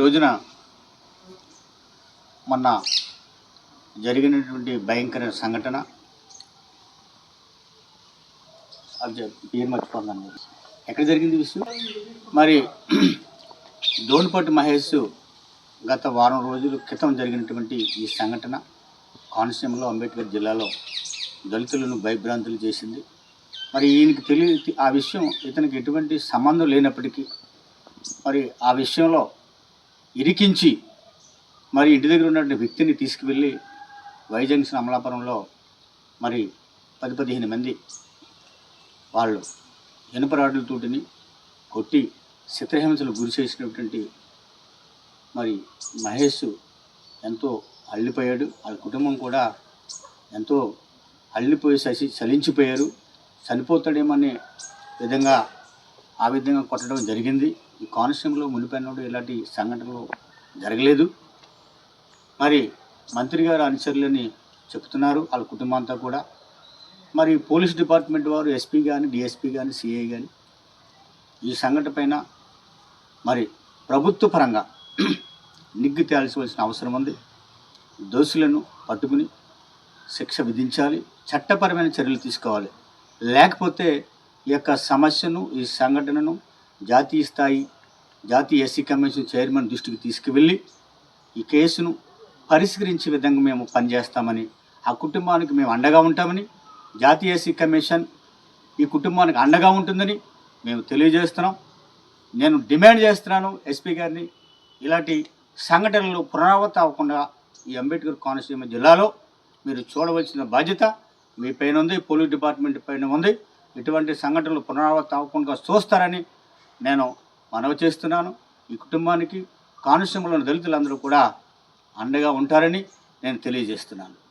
రోజున మొన్న జరిగినటువంటి భయంకర సంఘటన అది పేరు మర్చిపోతున్నాను. ఎక్కడ జరిగింది విషయం మరి దోనిపట్టు మహేష్ గత వారం రోజుల క్రితం జరిగినటువంటి ఈ సంఘటన కోనసీమలో అంబేద్కర్ జిల్లాలో దళితులను భయభ్రాంతులు చేసింది. మరి ఈయనకి తెలియ ఆ విషయం ఇతనికి ఎటువంటి సంబంధం లేనప్పటికీ మరి ఆ విషయంలో ఇరికించి మరి ఇంటి దగ్గర ఉన్నటువంటి వ్యక్తిని తీసుకువెళ్ళి వైజంక్షన్ అమలాపురంలో మరి పది పదిహేను మంది వాళ్ళు ఇనుప రాడ్లతోటిని కొట్టి చిత్రహింసలు గురి చేసినటువంటి మరి మహేష్ ఎంతో అల్లిపోయాడు. వాళ్ళ కుటుంబం కూడా ఎంతో అల్లిపోయి ససి చలించిపోయారు. చనిపోతాడేమనే విధంగా ఆ విధంగా కొట్టడం జరిగింది. ఈ కోనసీమలో మునిపెన్నడు ఇలాంటి సంఘటనలు జరగలేదు. మరి మంత్రి గారు అనుచరులని చెప్తున్నారు వాళ్ళ కుటుంబంతో కూడా. మరి పోలీస్ డిపార్ట్మెంట్ వారు ఎస్పీ కానీ డిఎస్పీ కానీ సిఐ కానీ ఈ సంఘటన పైన మరి ప్రభుత్వ పరంగా నిగ్గు తేల్చవలసిన అవసరం ఉంది. దోషులను పట్టుకుని శిక్ష విధించాలి చట్టపరమైన చర్యలు తీసుకోవాలి. లేకపోతే ఈ యొక్క సమస్యను ఈ సంఘటనను జాతీయ స్థాయి జాతీయ ఎస్సీ కమిషన్ చైర్మన్ దృష్టికి తీసుకువెళ్ళి ఈ కేసును పరిష్కరించే విధంగా మేము పనిచేస్తామని ఆ కుటుంబానికి మేము అండగా ఉంటామని జాతీయ ఎస్సీ కమిషన్ ఈ కుటుంబానికి అండగా ఉంటుందని మేము తెలియజేస్తున్నాం. నేను డిమాండ్ చేస్తున్నాను ఎస్పీ గారిని ఇలాంటి సంఘటనలు పునరావృతం అవ్వకుండా ఈ అంబేద్కర్ కోనసీమ జిల్లాలో మీరు చూడవలసిన బాధ్యత మీ పైన ఉంది పోలీస్ డిపార్ట్మెంట్ పైన ఉంది. ఇటువంటి సంఘటనలు పునరావృతం అవ్వకుండా చూస్తారని నేను మనవి చేస్తున్నాను. ఈ కుటుంబానికి కోనసీమలోని దళితులందరూ కూడా అండగా ఉంటారని నేను తెలియజేస్తున్నాను.